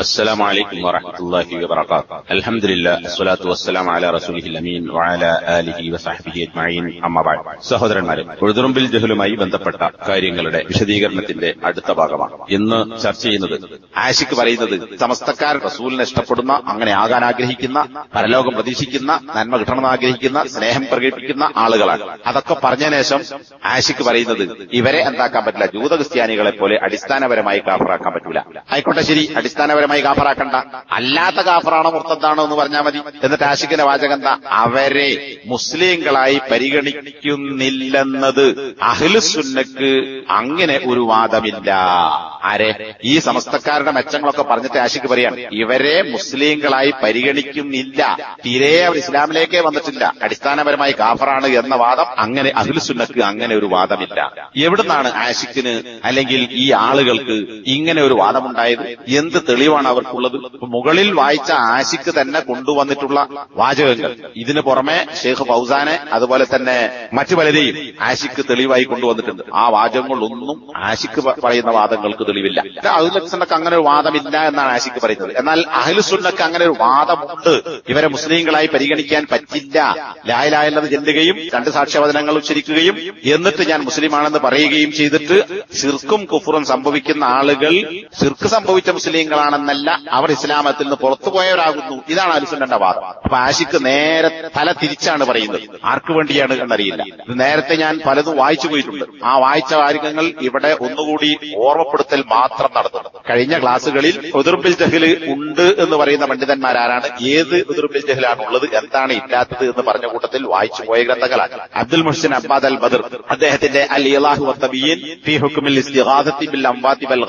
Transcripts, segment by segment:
السلام عليكم ورحمة الله وبركاته الحمد لله الصلاة والسلام على رسوله الأمين وعلى آله وصحبه أجمعين أما بعد സഹോദരന്മാരെ ഉഴുതുറുമ്പിൽ ജഹലുമായി ബന്ധപ്പെട്ട കാര്യങ്ങളുടെ വിശദീകരണത്തിന്റെ അടുത്ത ഭാഗമാണ് ഇന്ന് ചർച്ച ചെയ്യുന്നത് ആഷിക്ക് പറയുന്നത് സമസ്തക്കാർ റസൂലിനെ ഇഷ്ടപ്പെടുന്ന അങ്ങനെ ആകാൻ ആഗ്രഹിക്കുന്ന പരലോകം പ്രതീക്ഷിക്കുന്ന നന്മ കിട്ടണമെന്ന് ആഗ്രഹിക്കുന്ന സ്നേഹം പ്രകടിപ്പിക്കുന്ന ആളുകളാണ് അതൊക്കെ പറഞ്ഞതിന് ശേഷം ആഷിക്ക് പറയുന്നത് ഇവരെ എന്താക്കാൻ പറ്റില്ല ജൂത ക്രിസ്ത്യാനികളെ പോലെ അടിസ്ഥാനപരമായി കാഫറാക്കാൻ പറ്റൂല ആയിക്കോട്ടെ ശരി അടിസ്ഥാനപരമായി കാഫറാക്കണ്ട. അല്ലാത്ത കാഫറാണോ മുർത്തത്താണോ എന്ന് പറഞ്ഞാൽ മതി. എന്നിട്ട് ആശിക്കിന്റെ വാചകം എന്താ? അവരെ മുസ്ലിങ്ങളായി പരിഗണിക്കുന്നില്ലെന്നത് അഹ്ലുസുന്നക്ക് അങ്ങനെ ഒരു വാദമില്ല. ആരെ? ഈ സമസ്തക്കാരുടെ മെച്ചങ്ങളൊക്കെ പറഞ്ഞിട്ട് ആശിക്ക് പറയാണ് ഇവരെ മുസ്ലിങ്ങളായി പരിഗണിക്കുന്നില്ല. തീരെ അവർ ഇസ്ലാമിലേക്കേ വന്നിട്ടില്ല. അടിസ്ഥാനപരമായി കാഫറാണ് എന്ന വാദം അങ്ങനെ അഖിലുസുന്നക്ക് അങ്ങനെ ഒരു വാദമില്ല. എവിടുന്നാണ് ആശിക്കിന് അല്ലെങ്കിൽ ഈ ആളുകൾക്ക് ഇങ്ങനെ ഒരു വാദമുണ്ടായത്? എന്ത് തെളിവാണ് അവർക്കുള്ളത്. മുകളിൽ വായിച്ച ആശിക്ക് തന്നെ കൊണ്ടുവന്നിട്ടുള്ള വാചകങ്ങൾ. ഇതിന് പുറമെ ഷെയ്ഖ് ഫൗസാനെ അതുപോലെ തന്നെ മറ്റു പലരെയും ആശിക്ക് തെളിവായി കൊണ്ടുവന്നിട്ടുണ്ട്. ആ വാചകങ്ങളൊന്നും ആശിക്ക് പറയുന്ന വാദങ്ങൾക്ക് തെളിവില്ല. അഹ്ലുസുന്നക്ക് അങ്ങനെ ഒരു വാദമില്ല എന്നാണ് ആശിക്ക് പറയുന്നത്. എന്നാൽ അഹ്ലുസുന്നക്ക് അങ്ങനെ ഒരു വാദമുണ്ട്. ഇവരെ മുസ്ലിങ്ങളായി പരിഗണിക്കാൻ പറ്റില്ല. ലായലായെന്നത് ചെല്ലുകയും രണ്ട് സാക്ഷ്യവചനങ്ങൾ ഉച്ചരിക്കുകയും എന്നിട്ട് ഞാൻ മുസ്ലിമാണെന്ന് പറയുകയും ചെയ്തിട്ട് സിർക്കും കുഫറും സംഭവിക്കുന്ന ആളുകൾ സിർക്ക് സംഭവിച്ച മുസ്ലിങ്ങളാണെന്നല്ല അവർ ഇസ്ലാമത്തിൽ നിന്ന് പുറത്തുപോയവരാകുന്നു ഇതാണ് അലുസുന്നന്റെ വാദം. അപ്പൊ ആശിക്ക് നേരെ തല തിരിച്ചാണ് പറയുന്നത്. ആർക്ക് വേണ്ടിയാണ് എന്നറിയില്ല. ഇത് നേരത്തെ ഞാൻ പലതും വായിച്ചു പോയിട്ടുണ്ട്. ആ വായിച്ച കാര്യങ്ങൾ ഇവിടെ ഒന്നുകൂടി ഓർമ്മപ്പെടുത്തൽ മാത്രം നടത്തുന്നത് കഴിഞ്ഞ ക്ലാസ്സുകളിൽ ഉതിർബിൽ ജഹൽ ഉണ്ട് എന്ന് പറയുന്ന പണ്ഡിതന്മാരാരാണ്. ഏത് ഉതിർബിൽ ജഹലാണ് ഉള്ളത് എന്താണ് ഇല്ലാത്തത് എന്ന് പറഞ്ഞ കൂട്ടത്തിൽ വായിച്ചു പോയ ഗ്രന്ഥങ്ങളാണ് അബ്ദുൽ മുഹ്സിൻ അബ്ബാദ് അൽ ബദർ അദ്ദേഹത്തിന്റെ അൽ ഇലാഹു വത്തബീൻ ബിൽ ബൽ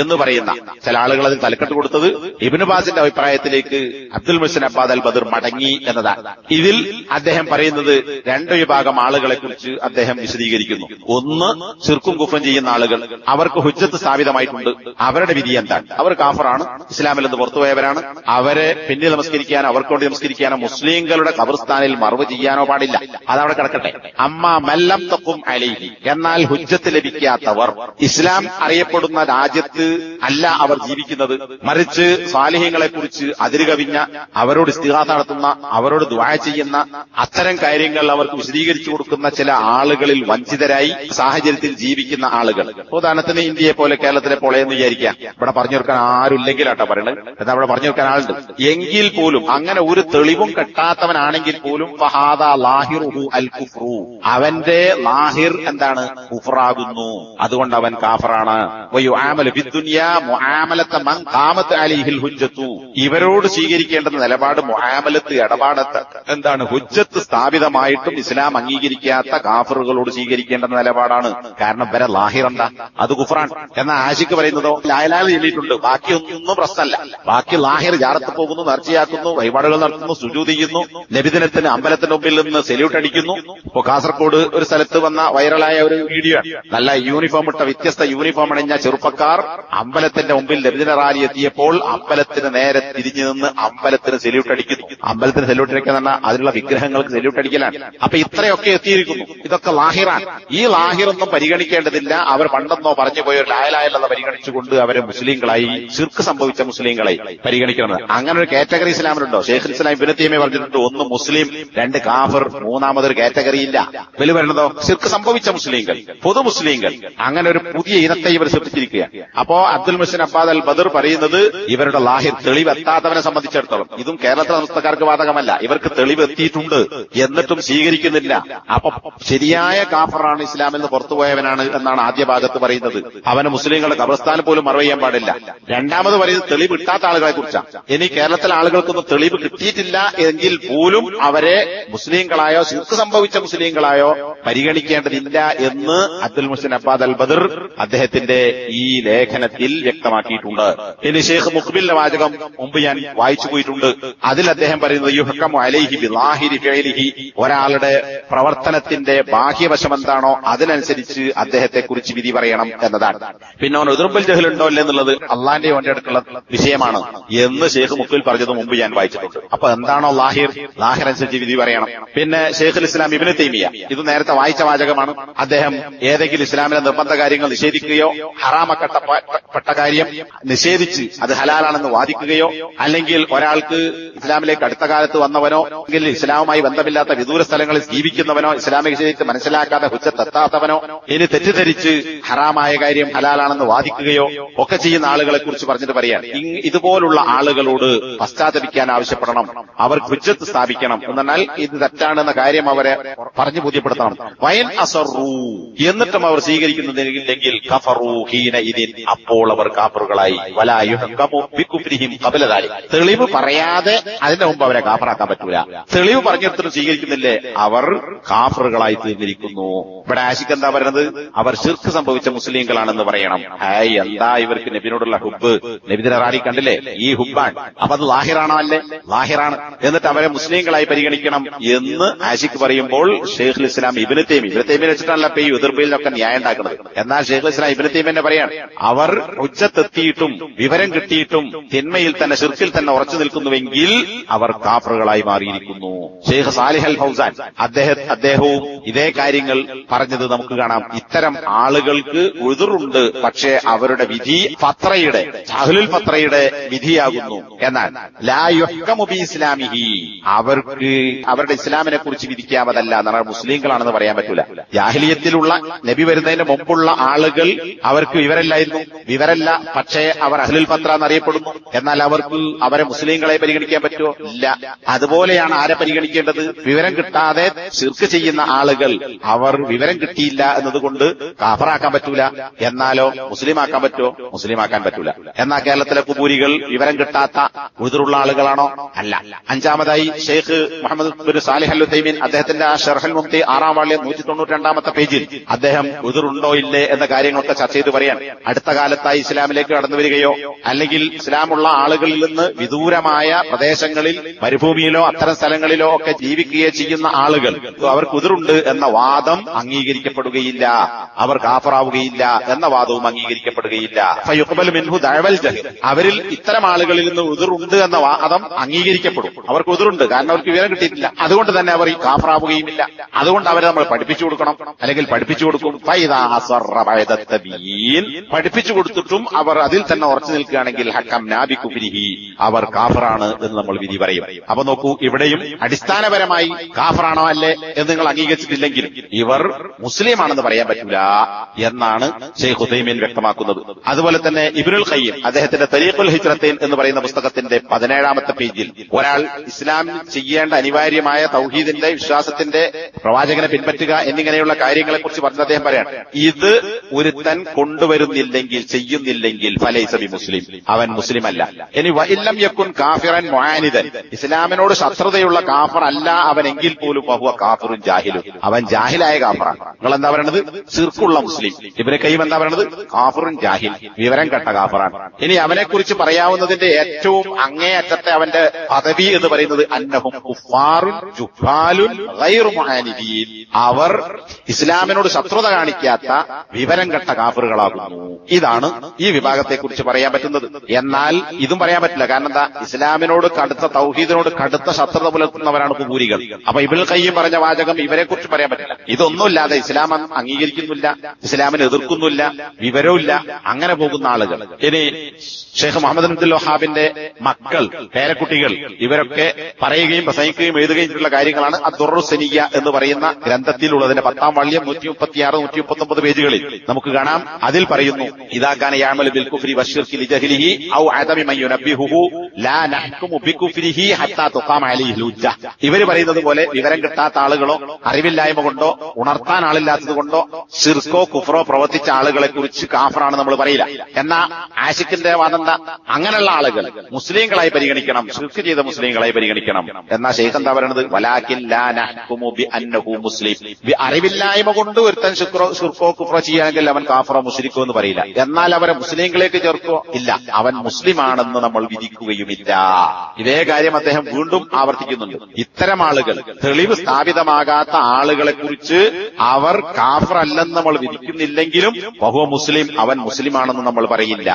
എന്ന് പറയുന്ന ചില ആളുകൾ അതിൽ തലക്കെട്ട് കൊടുത്തത് ഇബ്നു ബാസിന്റെ അഭിപ്രായത്തിലേക്ക് അബ്ദുൽ മുഹ്സിൻ അബ്ബാദ് അൽ ബദർ മടങ്ങി എന്നതാണ് ഇതിൽ അദ്ദേഹം പറയുന്നത് രണ്ട് വിഭാഗം ആളുകളെ കുറിച്ച് അദ്ദേഹം വിശദീകരിക്കുന്നു. ഒന്ന് ചെറുക്കും കുഫം ചെയ്യുന്ന ആളുകൾ. അവർക്ക് ഹുജ്ജത്ത് സ്ഥാപിതമായിട്ടുണ്ട്. അവരുടെ വിധി എന്താണ്? അവർ കാഫറാണ് ഇസ്ലാമിൽ നിന്ന് പുറത്തുപോയവരാണ്. അവരെ പിന്നിൽ നമസ്കരിക്കാനോ അവർക്ക് വേണ്ടി നമസ്കരിക്കാനോ മുസ്ലിങ്ങളുടെ കബർസ്ഥാനിൽ മറവ് ചെയ്യാനോ പാടില്ല. അതവിടെ കിടക്കട്ടെ. അമ്മ മല്ലം തക്കും അലൈഹി. എന്നാൽ ഹുജ്ജത്ത് ലഭിക്കാത്തവർ ഇസ്ലാം അറിയപ്പെടുന്ന രാജ്യത്ത് അല്ല അവർ ജീവിക്കുന്നത്. മറിച്ച് സാലിഹ്യങ്ങളെ കുറിച്ച് അതിരുകവിഞ്ഞ അവരോട് ഇസ്തിഹാസ നടത്തുന്ന അവരോട് ദ്വായ ചെയ്യുന്ന അത്തരം കാര്യങ്ങൾ അവർക്ക് വിശദീകരിച്ചു കൊടുക്കുന്ന ചില ആളുകളിൽ വഞ്ചിതരായി സാഹചര്യത്തിൽ ജീവിക്കുന്ന ആളുകൾ. ഉദാഹരണത്തിന് ഇന്ത്യയെ പോലെ കേരളത്തിലെ പോലെ എന്ന് വിചാരിക്കാം ഇവിടെ പറഞ്ഞു കൊടുക്കാൻ ആരും ഇല്ലെങ്കിലാട്ടോ പറയണത്. എന്നാൽ ഇവിടെ പറഞ്ഞു കൊടുക്കാൻ ആളുണ്ട്? എങ്കിൽ പോലും അങ്ങനെ ഒരു തെളിവും കെട്ടാത്തവനാണെങ്കിൽ പോലും കുഫ്രു. അവന്റെ ലാഹിർ എന്താണ്? കുഫറാകുന്നു അതുകൊണ്ട് അവൻ കാഫറാണ്. വയുആമലു ഫിദ്ദുനിയ അലിഹിൽ ഹുജ്ജത്തു. ഇവരോട് സ്വീകരിക്കേണ്ട നിലപാട് മുഹാമലത്ത് ഇടപാടത്ത് എന്താണ് ഹുജ്ജത്ത് സ്ഥാപിതമായിട്ടും ഇസ്ലാം അംഗീകരിക്കാത്ത കാഫറുകളോട് സ്വീകരിക്കേണ്ട നിലപാടാണ്. കാരണം വരെ ലാഹിറണ്ട. അത് കുഫറാൻ എന്ന ആശിക്ക് പറയുന്നതോ? ലായലാൽ ബാക്കി ഒന്നും പ്രശ്നമല്ല. ബാക്കി ലാഹിർ ജാറത്ത് പോകുന്നു നേർച്ചയാക്കുന്നു വഴിപാടുകൾ നടത്തുന്നു സുജൂത് ചെയ്യുന്നു നബിദിനത്തിന് അമ്പലത്തിന്റെ മുമ്പിൽ നിന്ന് സെല്യൂട്ട് അടിക്കുന്നു. ഇപ്പൊ കാസർഗോഡ് ഒരു സ്ഥലത്ത് വന്ന വൈറലായ ഒരു വീഡിയോ. നല്ല യൂണിഫോം ഇട്ട വ്യത്യസ്ത യൂണിഫോം അണിഞ്ഞ ചെറുപ്പക്കാർ അമ്പലത്തിന്റെ മുമ്പിൽ നബിദിന റാലി എത്തിയപ്പോൾ അമ്പലത്തിന് നേരെ തിരിഞ്ഞു നിന്ന് അമ്പലത്തിന് സെല്യൂട്ട് അടിക്കുന്നു. അമ്പലത്തിന് സെല്യൂട്ട് അടിക്കുന്ന അതിനുള്ള വിഗ്രഹങ്ങൾക്ക് സെല്യൂട്ട് അടിക്കലാണ്. അപ്പൊ ഇത്രയൊക്കെ എത്തിയിരിക്കുന്നു. ഇതൊക്കെ ലാഹിറാണ്. ഈ ലാഹിറൊന്നും പരിഗണിക്കേണ്ടതില്ല. അവർ പണ്ടെന്നോ പറഞ്ഞു പോയ ഒരു ലായലായല്ലെന്ന് പരിഗണിച്ചുകൊണ്ട് അവരെ മുസ്ലിങ്ങളായി ചിർക്ക് സംഭവിച്ച മുസ്ലിങ്ങളെ പരിഗണിക്കണം അങ്ങനെ ഒരു കാറ്റഗറി ഇസ്ലാമിലുണ്ടോ? ഷെയ്ഖ് ഇസ്ലാം ഇബിനത്തിയമെ പറഞ്ഞിട്ടുണ്ട് ഒന്ന് മുസ്ലിം രണ്ട് കാഫർ മൂന്നാമതൊരു കാറ്റഗറി ഇല്ല. വലിയ വരണതോ? ചിർക്ക് സംഭവിച്ച മുസ്ലിങ്ങൾ പൊതു മുസ്ലിങ്ങൾ. അങ്ങനെ ഒരു പുതിയ ഇനത്തെ ഇവർ സൃഷ്ടിച്ചിരിക്കുകയാണ് അപ്പോ അബ്ദുൽ മുസ്ലിൻ അബ്ബാദ് അൽ ബദർ പറയുന്നത് ഇവരുടെ ലാഹിർ തെളിവെത്താത്തവനെ സംബന്ധിച്ചിടത്തോളം. ഇതും കേരളത്തിലെ സംസ്ഥക്കാർക്ക് ബാധകമല്ല ഇവർക്ക് തെളിവ് എത്തിയിട്ടുണ്ട് എന്നിട്ടും സ്വീകരിക്കുന്നില്ല. അപ്പൊ ശരിയായ കാഫറാണ് ഇസ്ലാമിൽ നിന്ന് പുറത്തുപോയവനാണ് എന്നാണ് ആദ്യ ഭാഗത്ത് പറയുന്നത്. അവന് മുസ്ലിങ്ങളുടെ കബർസ്ഥാനം പോലും മറവ് ചെയ്യാൻ പാടില്ല. രണ്ടാമത് പറയുന്നത് തെളിവ് കിട്ടാത്ത ആളുകളെ കുറിച്ചാണ്. ഇനി കേരളത്തിലെ ആളുകൾക്കൊന്നും തെളിവ് കിട്ടിയിട്ടില്ല എങ്കിൽ പോലും അവരെ മുസ്ലിങ്ങളായോ സിഖ് സംഭവിച്ച മുസ്ലിങ്ങളായോ പരിഗണിക്കേണ്ടതില്ല എന്ന് അബ്ദുൽ മുസ്ലിൻ അബ്ബാദ് അൽ ബദർ അദ്ദേഹത്തിന്റെ ഈ ലേഖനത്തിൽ വ്യക്തമാക്കിയിട്ടുണ്ട്. ഇനി ഷെയ്ഖ് മുഖ്ബിലിന്റെ വാചകം മുമ്പ് ഞാൻ വായിച്ചു പോയിട്ടുണ്ട്. അതിൽ അദ്ദേഹം പറയുന്നത് യുഹക്കമു അലൈഹി ബിലാഹിരി ഫേലിഹി ഒരാളുടെ പ്രവർത്തനത്തിന്റെ ബാഹ്യവശം എന്താണോ അതിനനുസരിച്ച് അദ്ദേഹത്തെ കുറിച്ച് വിധി പറയണം എന്നതാണ്. പിന്നെ അവൻ ഉദർബൽ ജഹൽ ഉണ്ടോ അല്ലേ എന്നുള്ളത് അള്ളാന്റെ ഓന്റെ അടുക്കുള്ള വിഷയമാണ് എന്ന് ഷെയ്ഖ് മുഖ്ബിൽ പറഞ്ഞത് മുമ്പ് ഞാൻ വായിച്ചിട്ടുണ്ട്. അപ്പൊ എന്താണോ ലാഹിർ ലാഹിർ അനുസരിച്ച് വിധി പറയണം. പിന്നെ ഷെയ്ഖുൽ ഇസ്ലാം ഇബിന് തൈമിയ ഇത് നേരത്തെ വായിച്ച വാചകമാണ്. അദ്ദേഹം ഏതെങ്കിലും ഇസ്ലാമിലെ നിർബന്ധ കാര്യങ്ങൾ നിഷേധിക്കുകയോ ഹറാമക്കട്ടപ്പെട്ട കാര്യം നിഷേധി നിഷേധിച്ച് അത് ഹലാലാണെന്ന് വാദിക്കുകയോ അല്ലെങ്കിൽ ഒരാൾക്ക് ഇസ്ലാമിലേക്ക് അടുത്ത കാലത്ത് വന്നവനോ അല്ലെങ്കിൽ ഇസ്ലാമുമായി ബന്ധമില്ലാത്ത വിദൂര സ്ഥലങ്ങളിൽ ജീവിക്കുന്നവനോ ഇസ്ലാമിക ശരീരത്തെ മനസ്സിലാക്കാതെ ഹുച്ചത്തെത്താത്തവനോ ഇനി തെറ്റിദ്ധരിച്ച് ഹറാമായ കാര്യം ഹലാലാണെന്ന് വാദിക്കുകയോ ഒക്കെ ചെയ്യുന്ന ആളുകളെ കുറിച്ച് പറഞ്ഞിട്ട് പറയാൻ ഇതുപോലുള്ള ആളുകളോട് പശ്ചാത്തപിക്കാൻ ആവശ്യപ്പെടണം. അവർ ഹുജ്ജത്ത് സ്ഥാപിക്കണം എന്നാൽ ഇത് തെറ്റാണെന്ന കാര്യം അവരെ പറഞ്ഞു ബോധ്യപ്പെടുത്തണം. വയൻ അസറു. എന്നിട്ടും അവർ സ്വീകരിക്കുന്നില്ലെങ്കിൽ അപ്പോൾ അവർ കാപ്പറുകളായി കബലതായി തെളിവ് പറയാതെ അതിന്റെ മുമ്പ് അവരെ കാഫറാക്കാൻ പറ്റൂല. തെളിവ് പറഞ്ഞെടുത്തിട്ട് സ്വീകരിക്കുന്നില്ലേ? അവർ കാഫറുകളായി തീർന്നിരിക്കുന്നു. ഇവിടെ ആശിക്ക് എന്താ പറയുന്നത്? അവർ ശിർക്ക് സംഭവിച്ച മുസ്ലിങ്ങളാണെന്ന് പറയണം. ഹായ് എന്താ ഇവർക്ക് നബിനോടുള്ള ഹുബ് നബിദിനെ റാലി കണ്ടില്ലേ? ഈ ഹുബാൻ അപ്പൊ അത് ലാഹിറാണോ അല്ലേ? ലാഹിറാണ്. എന്നിട്ട് അവരെ മുസ്ലിങ്ങളായി പരിഗണിക്കണം എന്ന് ആശിക്ക് പറയുമ്പോൾ ഷെയ്ഖുൽ ഇസ്ലാം ഇബിന് തേമി ഇബിന് തേമിനെ വെച്ചിട്ടല്ല ഇപ്പൊ ഈ എതിർപ്പിലൊക്കെ ന്യായം ഉണ്ടാക്കുന്നത്. എന്നാൽ ഷെയ്ഖുൽ ഇസ്ലാം ഇബിന് തേമി തന്നെ പറയാണ് അവർ ഉച്ചത്തെത്തിയിട്ടും വിവരം കിട്ടിയിട്ടും തിന്മയിൽ തന്നെ ശിർക്കിൽ തന്നെ ഉറച്ചു നിൽക്കുന്നുവെങ്കിൽ അവർ കാപ്പറുകളായി മാറിയിരിക്കുന്നു. ഷെയ്ഖ് സാലിഹ് അൽ ഫൗസാൻ അദ്ദേഹം അദ്ദേഹവും ഇതേ കാര്യങ്ങൾ പറഞ്ഞത് നമുക്ക് കാണാം. ഇത്തരം ആളുകൾക്ക് ഉതിറുണ്ട് പക്ഷേ അവരുടെ വിധി ഫത്രയുടെ ജാഹുലുൽ ഫത്രയുടെ വിധിയാകുന്നു. എന്നാൽ ലാ യുഹ്കമു ബി ഇസ്ലാമിഹി. അവർക്ക് അവരുടെ ഇസ്ലാമിനെ കുറിച്ച് വിധിക്കാവതല്ല എന്നാണ് മുസ്ലിങ്ങളാണെന്ന് പറയാൻ പറ്റൂല. ജാഹിലിയത്തിലുള്ള നബി വരുന്നതിന് മുമ്പുള്ള ആളുകൾ അവർക്ക് വിവരല്ലായിരുന്നു വിവരല്ല പക്ഷേ അവർ അഹ്ലുൽ പത്ര എന്നറിയപ്പെടുന്നു. എന്നാൽ അവർക്ക് അവരെ മുസ്ലിങ്ങളെ പരിഗണിക്കാൻ പറ്റുമോ? ഇല്ല. അതുപോലെയാണ് ആരെ പരിഗണിക്കേണ്ടത്? വിവരം കിട്ടാതെ ശിർക്ക് ചെയ്യുന്ന ആളുകൾ അവർ വിവരം കിട്ടിയില്ല എന്നതുകൊണ്ട് കാഫറാക്കാൻ പറ്റൂല. എന്നാലോ മുസ്ലിമാക്കാൻ പറ്റുമോ? മുസ്ലിമാക്കാൻ പറ്റൂല. എന്നാൽ കേരളത്തിലെ കുബൂരികൾ വിവരം കിട്ടാത്ത ഉതിരുള്ള ആളുകളാണോ? അല്ല. അഞ്ചാമതായി ഷെയ്ഖ് മുഹമ്മദ് സാലിഹ് അൽ അദ്ദേഹത്തിന്റെ ആ ഷെർഹൽ മുക്തി ആറാം വാള്യം നൂറ്റി തൊണ്ണൂറ്റി രണ്ടാമത്തെ പേജിൽ അദ്ദേഹം ഉതിറുണ്ടോ ഇല്ലേ എന്ന കാര്യങ്ങളൊക്കെ ചർച്ച ചെയ്ത് പറയാൻ അടുത്ത കാലത്തായി ഇസ്ലാമിലേക്ക് കടന്നു വരികയോ അല്ലെങ്കിൽ ഇസ്ലാമുള്ള ആളുകളിൽ നിന്ന് വിദൂരമായ പ്രദേശങ്ങളിൽ മരുഭൂമിയിലോ അത്തരം സ്ഥലങ്ങളിലോ ഒക്കെ ജീവിക്കുകയോ ചെയ്യുന്ന ആളുകൾ അവർക്ക് ഉതിറുണ്ട് എന്ന വാദം അംഗീകരിക്കപ്പെടുകയില്ല. അവർ കാഫറാവുകയില്ല എന്ന വാദവും അംഗീകരിക്കപ്പെടുകയില്ല. അവരിൽ ഇത്തരം ആളുകളിൽ നിന്ന് ഉതിറുണ്ട് എന്ന വാദം അംഗീകരിക്കപ്പെടും. അവർക്ക് ഉതിറുണ്ട്. കാരണം അവർക്ക് വിവരം കിട്ടിയിട്ടില്ല. അതുകൊണ്ട് തന്നെ അവർ കാഫറാവുകയുമില്ല. അതുകൊണ്ട് അവരെ നമ്മൾ പഠിപ്പിച്ചു കൊടുക്കണം. അല്ലെങ്കിൽ പഠിപ്പിച്ചു കൊടുക്കും. പഠിപ്പിച്ചു കൊടുത്തിട്ടും അവർ അതിൽ തന്നെ ഉറച്ചു നിൽക്കുകയാണെങ്കിൽ ഹക്കം നാബി കുബിരിഹി അവർ കാഫറാണ് എന്ന് നമ്മൾ വിധി പറയും. അപ്പൊ നോക്കൂ ഇവിടെയും അടിസ്ഥാനപരമായി കാഫറാണോ അല്ലേ എന്ന് നിങ്ങൾ അംഗീകരിച്ചിട്ടില്ലെങ്കിൽ ഇവർ മുസ്ലിമാണെന്ന് പറയാൻ പറ്റില്ല എന്നാണ് ഷെയ്ഖ് ഹുസൈമീൻ വ്യക്തമാക്കുന്നത്. അതുപോലെ തന്നെ ഇബിനുൽ ഖയ്യം അദ്ദേഹത്തിന്റെ തരീഖുൽ ഹിജ്റത്തൈൻ എന്ന് പറയുന്ന പുസ്തകത്തിന്റെ പതിനേഴാമത്തെ പേജിൽ ഒരാൾ ഇസ്ലാമിൽ ചെയ്യേണ്ട അനിവാര്യമായ തൗഹീദിന്റെ വിശ്വാസത്തിന്റെ പ്രവാചകനെ പിൻപറ്റുക എന്നിങ്ങനെയുള്ള കാര്യങ്ങളെ കുറിച്ച് പറഞ്ഞ അദ്ദേഹം പറയാണ്. ഇത് ഒരുത്തൻ കൊണ്ടുവരുന്നില്ലെങ്കിൽ ചെയ്യുന്നില്ലെങ്കിൽ ഫലൈസബി മുസ്ലിം. അവൻ മുസ്ലിം അല്ല ഇനി വഇല്ലം യക്കുൻ കാഫിറൻ മുആനിദൻ. ഇസ്ലാമിനോട് ശത്രുതയുള്ള കാഫർ അല്ല അവനെങ്കിൽ പോലും ബഹുവ കാഫറും ജാഹിലും. അവൻ ജാഹിലായ കാഫറാണ്. നിങ്ങൾ എന്താ പറയണത്? സിർക്കുള്ള മുസ്ലിം. ഇവരെ കൈയും എന്താ പറയണത്? കാഫറും ജാഹിൽ. വിവരം കെട്ട കാഫറാണ്. ഇനി അവനെക്കുറിച്ച് പറയാവുന്നതിന്റെ ഏറ്റവും അങ്ങേയറ്റത്തെ അവന്റെ പദവി എന്ന് പറയുന്നത് അവർ ഇസ്ലാമിനോട് ശത്രുത കാണിക്കാത്ത വിവരം കെട്ട കാഫറുകളാകുന്നു. ഇതാണ് ഈ വിഭാഗത്തെ കുറിച്ച് പറയാൻ പറ്റുന്നത്. എന്നാൽ ഇതും പറയാൻ പറ്റില്ല. കാരണം എന്താ? ഇസ്ലാമിനോട് കടുത്ത തൗഹീദിനോട് കടുത്ത ശത്രുത പുലർത്തുന്നവരാണ് കുബൂരികൾ അപ്പൊ ഇബിൽ കയ്യും പറഞ്ഞ വാചകം ഇവരെ കുറിച്ച് പറയാൻ പറ്റില്ല. ഇതൊന്നുമില്ലാതെ ഇസ്ലാം അംഗീകരിക്കുന്നില്ല ഇസ്ലാമിനെ എതിർക്കുന്നില്ല വിവരവുമില്ല അങ്ങനെ പോകുന്ന ആളുകൾ. ഇനി ഷെയ്ഖ് മുഹമ്മദ് അബ്ദുൽ വഹാബിന്റെ മക്കൾ പേരക്കുട്ടികൾ ഇവരൊക്കെ പറയുകയും പ്രസംഗിക്കുകയും എഴുതുകയും ചെയ്തിട്ടുള്ള കാര്യങ്ങളാണ് അദ്ദുറുസനിയ എന്ന് പറയുന്ന ഗ്രന്ഥത്തിലുള്ളതിന്റെ പത്താം വള്ളിയം നൂറ്റി മുപ്പത്തിയാറ് നൂറ്റി മുപ്പത്തൊമ്പത് പേജുകളിൽ നമുക്ക് കാണാം. അതിൽ പറയുന്നു ഇതാക്കാൻ യാമൽ ബിൽ കുഫ്രി ഔ ലാ നഹ്കുമു ഹത്താ തുഖാമ അലൈഹി ലുജ്ജ. ഇവർ പറയുന്നത് പോലെ വിവരം കിട്ടാത്ത ആളുകളോ അറിവില്ലായ്മ കൊണ്ടോ ഉണർത്താൻ ആളില്ലാത്തത് കൊണ്ടോ ഷിർക്കോ കുഫറോ പ്രവർത്തിച്ച ആളുകളെ കുറിച്ച് കാഫറാണ് നമ്മൾ പറയില്ല. എന്നാ ആഷിഖിന്റെ വാദം അങ്ങനെയുള്ള ആളുകൾ മുസ്ലിങ്ങളായി പരിഗണിക്കണം ഷിർക്ക് ചെയ്ത മുസ്ലിങ്ങളായി പരിഗണിക്കണം. എന്നാ ശേഖ് എന്താ പറയണത്? വലാഖില്ലാനഹു മുസ്ലിം. അറിവില്ലായ്മ കൊണ്ട് ഒരുത്തൻ ശുക്രോ കുഫ്ര കുഫറോ ചെയ്യുകയാണെങ്കിൽ അവൻ കാഫറോ മുസ്ലിക്കോ എന്ന് പറയില്ല. എന്നാൽ അവരെ മുസ്ലിങ്ങളിലേക്ക് ചേർക്കോ ഇല്ല. അവൻ മുസ്ലിമാണെന്ന് നമ്മൾ വിധിക്കുകയുമില്ല. ഇതേ കാര്യം അദ്ദേഹം വീണ്ടും ആവർത്തിക്കുന്നുണ്ട്. ഇത്തരം ആളുകൾ തെളിവ് സ്ഥാപിതമാകാത്ത ആളുകളെ കുറിച്ച് അവർ കാഫറല്ലെന്ന് നമ്മൾ വിധിക്കുന്നില്ലെങ്കിലും ബഹു മുസ്ലിം അവൻ മുസ്ലിമാണെന്ന് നമ്മൾ പറയില്ല.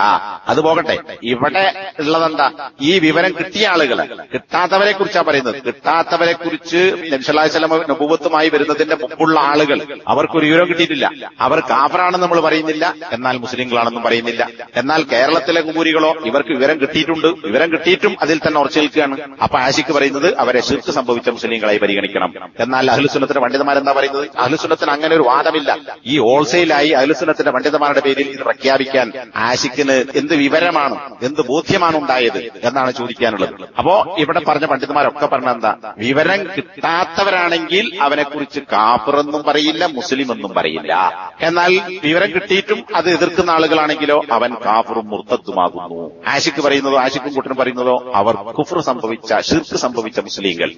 അത് പോകട്ടെ. ഇവിടെ ഉള്ളതെന്താ? ഈ വിവരം കിട്ടിയ ആളുകൾ കിട്ടാത്തവരെ കുറിച്ച് കുറിച്ചാ പറയുന്നത്? കിട്ടാത്തവരെ കുറിച്ച് നബ്സല്ലാസ്ലമ നബുവത്തുമായി വരുന്നതിന്റെ മുമ്പുള്ള ആളുകൾ. അവർക്കൊരു വിവരം കിട്ടിയിട്ടില്ല. അവർ കാഫറാണെന്ന് നമ്മൾ പറയുന്നില്ല. എന്നാൽ മുസ്ലിങ്ങളാണെന്നും പറയുന്നില്ല. എന്നാൽ കേരളത്തിലെ കുബൂരികളോ ഇവർക്ക് വിവരം കിട്ടിയിട്ടുണ്ട്. വിവരം കിട്ടിയിട്ടും അതിൽ തന്നെ ഉറച്ചു നിൽക്കുകയാണ്. അപ്പൊ ആശിക്ക് പറയുന്നത് അവരെ ശിർക്ക് സംഭവിച്ച മുസ്ലിങ്ങളായി പരിഗണിക്കണം. എന്നാൽ അഹ്ലുസുനത്തിന്റെ പണ്ഡിതന്മാരെന്താ പറയുന്നത്? അഹ്ലുസുനത്തിന് അങ്ങനെ ഒരു വാദമില്ല. ഈ ഹോൾസെയിലായി അഹ്ലുസുനത്തിന്റെ പണ്ഡിതമാരുടെ പേരിൽ ഇത് പ്രഖ്യാപിക്കാൻ ആശിക്കിന് എന്ത് വിവരമാണ് എന്ത് ബോധ്യമാണ് ഉണ്ടായത് എന്നാണ് ചോദിക്കാനുള്ളത്. അപ്പോ ഇവിടെ പറഞ്ഞ പണ്ഡിതന്മാരൊക്കെ പറഞ്ഞ എന്താ? വിവരം കിട്ടാത്തവരാണെങ്കിൽ അവനെക്കുറിച്ച് കാഫിറെന്നും പറയില്ല മുസ്ലിം എന്നും പറയില്ല. എന്നാൽ വിവരം കിട്ടിയിട്ടും അത് എതിർക്കുന്ന ആളുകളാണെങ്കിലോ അവൻ കാഫറും മുർത്തത്തുമാകുന്നു ആഷിക്ക് പറയുന്നതോ ആഷിക്കും കൂട്ടനും പറയുന്നതോ അവർ കുഫർ സംഭവിച്ച ഷിർക്ക് സംഭവിച്ച മുസ്ലിങ്ങൾ.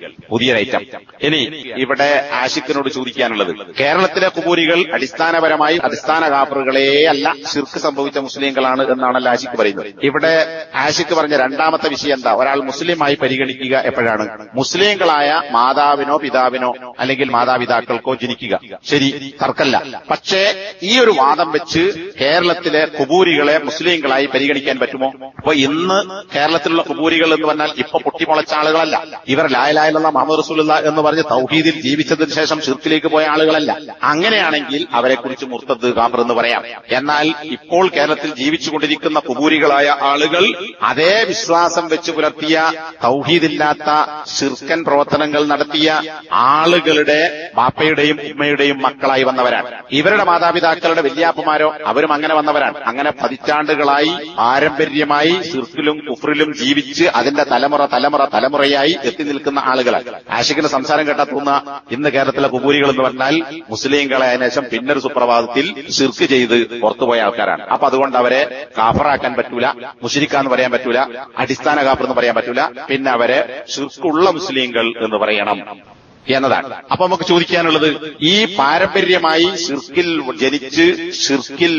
ഐറ്റം. ഇനി ഇവിടെ ആഷിക്കിനോട് ചോദിക്കാനുള്ളത്. കേരളത്തിലെ കുബൂരികൾ അടിസ്ഥാനപരമായി അടിസ്ഥാന കാഫറുകളേ അല്ല ഷിർക്ക് സംഭവിച്ച മുസ്ലിങ്ങളാണ് എന്നാണല്ലോ ആഷിക്ക് പറയുന്നത്. ഇവിടെ ആഷിക്ക് പറഞ്ഞ രണ്ടാമത്തെ വിഷയം എന്താ? ഒരാൾ മുസ്ലിമായി പരിഗണിക്കുക എപ്പോഴാണ്? മുസ്ലിങ്ങളായ മാതാവിനോ പിതാവിനോ അല്ലെങ്കിൽ മാതാപിതാക്കൾക്കോ ജനിക്കുക. ശരി തർക്കല്ല. പക്ഷേ ഈ ഒരു വാദം വെച്ച് കേരളത്തിലെ കുബൂരികളെ മുസ്ലിങ്ങളായി പരിഗണിക്കാൻ പറ്റുമോ? അപ്പൊ ഇന്ന് കേരളത്തിലുള്ള കുബൂരികൾ എന്ന് പറഞ്ഞാൽ ഇപ്പൊ പൊട്ടിമുളച്ച ആളുകളല്ല. ഇവർ ലായലായുള്ള മുഹമ്മദ് റസൂലുള്ള എന്ന് പറഞ്ഞ് തൗഹീദിൽ ജീവിച്ചതിന് ശേഷം ഷിർക്കിലേക്ക് പോയ ആളുകളല്ല. അങ്ങനെയാണെങ്കിൽ അവരെ കുറിച്ച് മുർത്തദ് കാബർ എന്ന് പറയാം. എന്നാൽ ഇപ്പോൾ കേരളത്തിൽ ജീവിച്ചുകൊണ്ടിരിക്കുന്ന കുബൂരികളായ ആളുകൾ അതേ വിശ്വാസം വെച്ച് പുലർത്തിയ തൗഹീദില്ലാത്ത ഷിർക്കൻ പ്രവർത്തനങ്ങൾ നടത്തിയ ആളുകളുടെ ബാപ്പയുടെയും ഉമ്മയുടെയും മക്കളായി വന്നവരാണ്. ഇവരുടെ മാതാപിതാക്കളുടെ വല്യാപ്പമാരോ അവരും അങ്ങനെ വന്നവരാണ്. അങ്ങനെ പതിറ്റാണ്ടുകളായി പാരമ്പര്യമായി സിർക്കിലും കുഫറിലും ജീവിച്ച് അതിന്റെ തലമുറ തലമുറ തലമുറയായി എത്തി നിൽക്കുന്ന ആളുകളാണ്. ആഷിഖിന്റെ സംസാരം കേട്ടാ തോന്നുന്ന ഇന്ന് കേരളത്തിലെ കുബൂരികൾ എന്ന് പറഞ്ഞാൽ മുസ്ലിംകളെ അതിനുശേഷം പിന്നൊരു സുപ്രഭാതത്തിൽ സിർക്ക് ചെയ്ത് പുറത്തുപോയ ആൾക്കാരാണ്. അപ്പൊ അതുകൊണ്ട് അവരെ കാഫറാക്കാൻ പറ്റൂല മുഷിരിക്കാന്ന് പറയാൻ പറ്റൂല അടിസ്ഥാന കാഫർ എന്ന് പറയാൻ പറ്റൂല. പിന്നെ അവരെ ഷിർക്കുള്ള മുസ്ലിങ്ങൾ എന്ന് പറയണം. എന്നതാണ്. അപ്പൊ നമുക്ക് ചോദിക്കാനുള്ളത് ഈ പാരമ്പര്യമായി ഷിർക്കിൽ ജനിച്ച് ഷിർക്കിൽ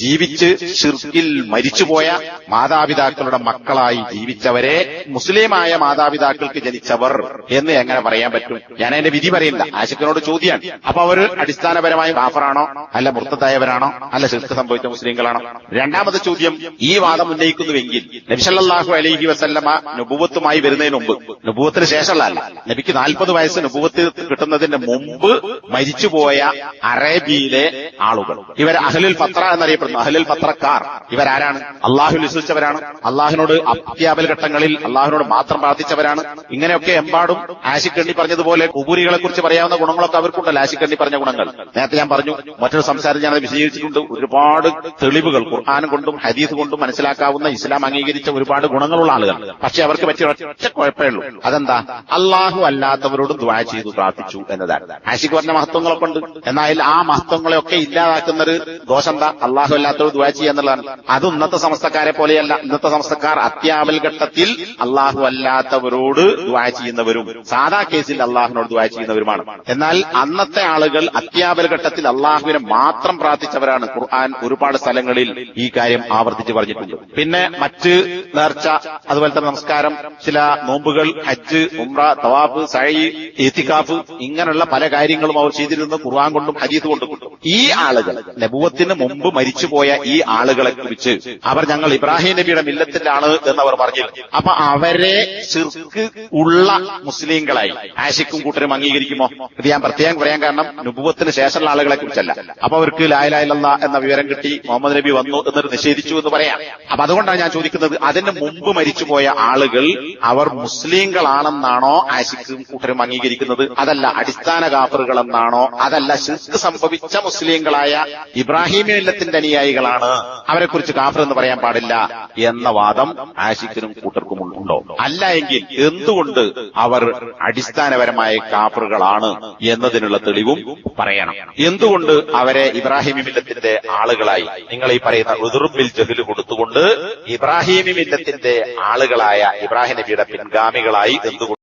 ജീവിച്ച് ഷിർക്കിൽ മരിച്ചുപോയ മാതാപിതാക്കളുടെ മക്കളായി ജീവിച്ചവരെ മുസ്ലിമായ മാതാപിതാക്കൾക്ക് ജനിച്ചവർ എന്ന് എങ്ങനെ പറയാൻ പറ്റും? ഞാൻ അതിന്റെ വിധി പറയില്ല ആശുക്കനോട് ചോദ്യമാണ്. അപ്പൊ അവർ അടിസ്ഥാനപരമായി കാഫറാണോ അല്ല മുർത്തതായവരാണോ? അല്ല ശിർക്ക് സംഭവിച്ച മുസ്ലിങ്ങളാണോ? രണ്ടാമത്തെ ചോദ്യം ഈ വാദം ഉന്നയിക്കുന്നുവെങ്കിൽ നബിസല്ലാഹു അലൈഹി വസല്ലമ നുബുവത്തുമായി വരുന്നതിന് മുമ്പ് നുബുവത്തിന് ശേഷമുള്ള അല്ല നബിക്ക് നാൽപ്പത് വയസ്സ് നുബുവത്ത് കിട്ടുന്നതിന് മുമ്പ് മരിച്ചുപോയ അറേബ്യയിലെ ആളുകൾ. ഇവർ അഹലിൽ പത്ര എന്നറിയപ്പെടുന്നു. അഹലിൽ പത്രക്കാർ ഇവരാരാണ്? അള്ളാഹു വിശ്വസിച്ചവരാണ്. അള്ളാഹിനോട് അത്യാപൽ ഘട്ടങ്ങളിൽ അള്ളാഹിനോട് മാത്രം പ്രാർത്ഥിച്ചവരാണ്. ഇങ്ങനെയൊക്കെ എമ്പാടും ആശിക്കണ്ണി പറഞ്ഞതുപോലെ കുബൂരികളെ കുറിച്ച് പറയാവുന്ന ഗുണങ്ങളൊക്കെ അവർക്കുണ്ടല്ലോ ആശിക്കണ്ണി പറഞ്ഞ ഗുണങ്ങൾ. നേരത്തെ ഞാൻ പറഞ്ഞു മറ്റൊരു സംസാരം ഞാൻ വിശദീകരിച്ചിട്ടുണ്ട്. ഒരുപാട് തെളിവുകൾ ഖുർഹാനും കൊണ്ടും ഹദീസ് കൊണ്ടും മനസ്സിലാക്കാവുന്ന ഇസ്ലാം അംഗീകരിച്ച ഒരുപാട് ഗുണങ്ങളുള്ള ആളുകൾ. പക്ഷെ അവർക്ക് പറ്റിയ ഒറ്റ കുഴപ്പമേ ഉള്ളൂ. അതെന്താ? അള്ളാഹു അല്ലാത്തവരോട് ദ്വാ ചെയ്തു പ്രാർത്ഥിച്ചു എന്നതാണ്. ആഷിക്ക് പറഞ്ഞ മഹത്വങ്ങളൊക്കെ ഉണ്ട്. എന്നാൽ ആ മഹത്വങ്ങളെയൊക്കെ ഇല്ലാതാക്കുന്ന ഒരു ദോഷം എന്താ? അള്ളാഹു അല്ലാത്തവർ ദുആ ചെയ്യുക എന്നുള്ളതാണ്. അത് ഇന്നത്തെ സമസ്തക്കാരെ പോലെയല്ല. ഇന്നത്തെ സമസ്തക്കാർ അത്യാവൽ ഘട്ടത്തിൽ അള്ളാഹു അല്ലാത്തവരോട് ദുആ ചെയ്യുന്നവരും സാധാ കേസിൽ അള്ളാഹുവിനോട് ദുആ ചെയ്യുന്നവരുമാണ്. എന്നാൽ അന്നത്തെ ആളുകൾ അത്യാപൽ ഘട്ടത്തിൽ അള്ളാഹുവിനെ മാത്രം പ്രാർത്ഥിച്ചവരാണ്. ഖുർആൻ ഒരുപാട് സ്ഥലങ്ങളിൽ ഈ കാര്യം ആവർത്തിച്ച് പറഞ്ഞിട്ടുണ്ട്. പിന്നെ മറ്റ് നേർച്ച അതുപോലെ തന്നെ നമസ്കാരം ചില നോമ്പുകൾ ഹജ്ജ് ഉംറ തവാബ് സഴി എത്തിക്കാഫ് ഇങ്ങനെയുള്ള പല കാര്യങ്ങളും അവർ ചെയ്തിരുന്നു ഖുർആൻ കൊണ്ടും ഹരീത് കൊണ്ടും. ഈ ആളുകൾ നബുവത്തിന് മുമ്പ് മരിച്ചുപോയ ഈ ആളുകളെ കുറിച്ച് അവർ ഞങ്ങൾ ഇബ്രാഹിം നബിയുടെ മില്ലത്തിലാണ് എന്ന് അവർ പറഞ്ഞിരുന്നു. അപ്പൊ അവരെ ശിർക്ക് ഉള്ള മുസ്ലിങ്ങളായി. ആശിക്കും കൂട്ടരും അംഗീകരിക്കുമോ? ഇത് ഞാൻ പ്രത്യേകം പറയാൻ കാരണം നുബുവത്തിന് ശേഷമുള്ള ആളുകളെ കുറിച്ചല്ല. അപ്പൊ അവർക്ക് ലായലായില്ല എന്ന വിവരം കിട്ടി മുഹമ്മദ് നബി വന്നു എന്നിട്ട് നിഷേധിച്ചു എന്ന് പറയാം. അപ്പൊ അതുകൊണ്ടാണ് ഞാൻ ചോദിക്കുന്നത് അതിന് മുമ്പ് മരിച്ചുപോയ ആളുകൾ അവർ മുസ്ലിങ്ങളാണെന്നാണോ ആശിക്കും കൂട്ടരും അംഗീകരിക്കുന്നത്? അതല്ല അടിസ്ഥാന കാഫറുകളെന്നാണോ അതല്ല ശിർക്ക് സംഭവിച്ച മുസ്ലിങ്ങളായ ഇബ്രാഹിം അനുയായികളാണ്. അവരെ കുറിച്ച് കാഫർ എന്ന് പറയാൻ പാടില്ല എന്ന വാദം ആഷിക്കിനും കൂട്ടർക്കും ഉണ്ടോ? അല്ല എങ്കിൽ എന്തുകൊണ്ട് അവർ അടിസ്ഥാനപരമായ കാഫറുകളാണ് എന്നതിനുള്ള തെളിവും പറയണം. എന്തുകൊണ്ട് അവരെ ഇബ്രാഹിമി മില്ലത്തിന്റെ ആളുകളായി നിങ്ങൾ ഈ പറയുന്ന ഉദുർബിൽ ജഹിൽ കൊടുത്തുകൊണ്ട് ഇബ്രാഹിമി മില്ലത്തിന്റെ ആളുകളായ ഇബ്രാഹിം നബിയുടെ പിൻഗാമികളായി എന്തുകൊണ്ട്